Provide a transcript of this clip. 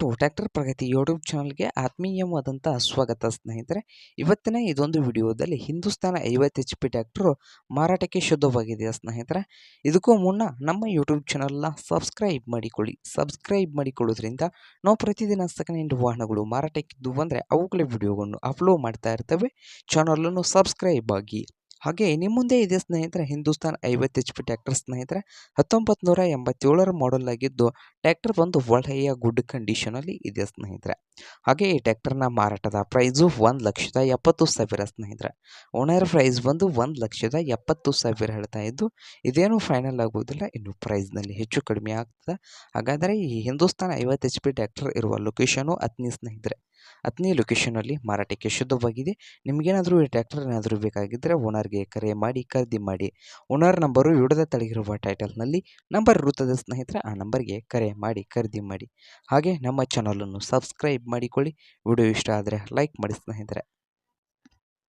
To tractor Pragathi YouTube ಚಾನಲ್ಗೆ ಆತ್ಮೀಯವಾದಂಥ ಸ್ವಾಗತ ಸ್ನೇಹಿತರೆ. ಇವತ್ತಿನ ಇದೊಂದು ವಿಡಿಯೋದಲ್ಲಿ ಹಿಂದೂಸ್ತಾನ ಐವತ್ತು ಎಚ್ ಪಿ ಟ್ಯಾಕ್ಟ್ರು ಮಾರಾಟಕ್ಕೆ ಶುದ್ಧವಾಗಿದೆ ಸ್ನೇಹಿತರೆ? ಇದಕ್ಕೂ ಮುನ್ನ ನಮ್ಮ ಯೂಟ್ಯೂಬ್ ಚಾನಲ್ನ ಸಬ್ಸ್ಕ್ರೈಬ್ ಮಾಡಿಕೊಳ್ಳಿ. ಸಬ್ಸ್ಕ್ರೈಬ್ ಮಾಡಿಕೊಳ್ಳೋದ್ರಿಂದ ನಾವು ಪ್ರತಿದಿನ ಸೆಕೆಂಡ್ ಹ್ಯಾಂಡ್ ವಾಹನಗಳು ಮಾರಾಟಕ್ಕಿದ್ದು ಬಂದರೆ ಅವುಗಳ ವಿಡಿಯೋಗಳನ್ನು ಅಪ್ಲೋಡ್ ಮಾಡ್ತಾ ಇರ್ತವೆ. ಚಾನಲನ್ನು ಸಬ್ಸ್ಕ್ರೈಬ್ ಆಗಿ ಹಾಗೆ ನಿಮ್ಮ ಮುಂದೆ ಇದೆ ಸ್ನೇಹಿತರೆ ಹಿಂದೂಸ್ತಾನ್ ಐವತ್ತು ಎಚ್ ಪಿ ಟ್ಯಾಕ್ಟರ್ ಸ್ನೇಹಿತರೆ ಹತ್ತೊಂಬತ್ತು ನೂರ ಎಂಬತ್ತೇಳರ ಮಾಡೆಲ್ ಆಗಿದ್ದು ಟ್ಯಾಕ್ಟರ್ ಬಂದು ಒಳ್ಳೆಯ ಗುಡ್ ಕಂಡೀಷನಲ್ಲಿ ಇದೆ ಸ್ನೇಹಿತರೆ. ಹಾಗೆ ಈ ಟ್ಯಾಕ್ಟರ್ನ ಮಾರಾಟದ ಪ್ರೈಸು ಒಂದು ಲಕ್ಷದ ಎಪ್ಪತ್ತು ಸಾವಿರ ಸ್ನೇಹಿತರೆ. ಓನರ್ ಪ್ರೈಸ್ ಬಂದು ಒಂದು ಲಕ್ಷದ ಎಪ್ಪತ್ತು ಸಾವಿರ ಹೇಳ್ತಾ ಇದ್ದು, ಇದೇನು ಫೈನಲ್ ಆಗುವುದಿಲ್ಲ, ಇನ್ನು ಪ್ರೈಸ್ನಲ್ಲಿ ಹೆಚ್ಚು ಕಡಿಮೆ ಆಗ್ತದೆ. ಹಾಗಾದರೆ ಈ ಹಿಂದೂಸ್ತಾನ್ ಐವತ್ತು ಎಚ್ ಪಿ ಟ್ಯಾಕ್ಟರ್ ಇರುವ ಲೊಕೇಶನು ಅತ್ನಿ ಸ್ನೇಹಿತರೆ. ಅತ್ನಿ ಲೊಕೇಶನಲ್ಲಿ ಮಾರಾಟಕ್ಕೆ ಶುದ್ಧವಾಗಿದೆ. ನಿಮಗೇನಾದರೂ ಈ ಟ್ಯಾಕ್ಟರ್ ಏನಾದರೂ ಬೇಕಾಗಿದ್ದರೆ ಓನರ್ಗೆ ಕರೆ ಮಾಡಿ, ಖರೀದಿ ಮಾಡಿ. ಓನರ್ ನಂಬರು ವಿಡದ ತಳಗಿರುವ ಟೈಟಲ್ನಲ್ಲಿ ನಂಬರ್ ಇರುತ್ತದೆ ಸ್ನೇಹಿತರೆ, ಆ ನಂಬರ್ಗೆ ಕರೆ ಮಾಡಿ, ಖರೀದಿ ಮಾಡಿ. ಹಾಗೆ ನಮ್ಮ ಚಾನಲನ್ನು ಸಬ್ಸ್ಕ್ರೈಬ್ ಮಾಡಿಕೊಳ್ಳಿ. ವಿಡಿಯೋ ಇಷ್ಟ ಆದರೆ ಲೈಕ್ ಮಾಡಿ ಸ್ನೇಹಿತರೆ.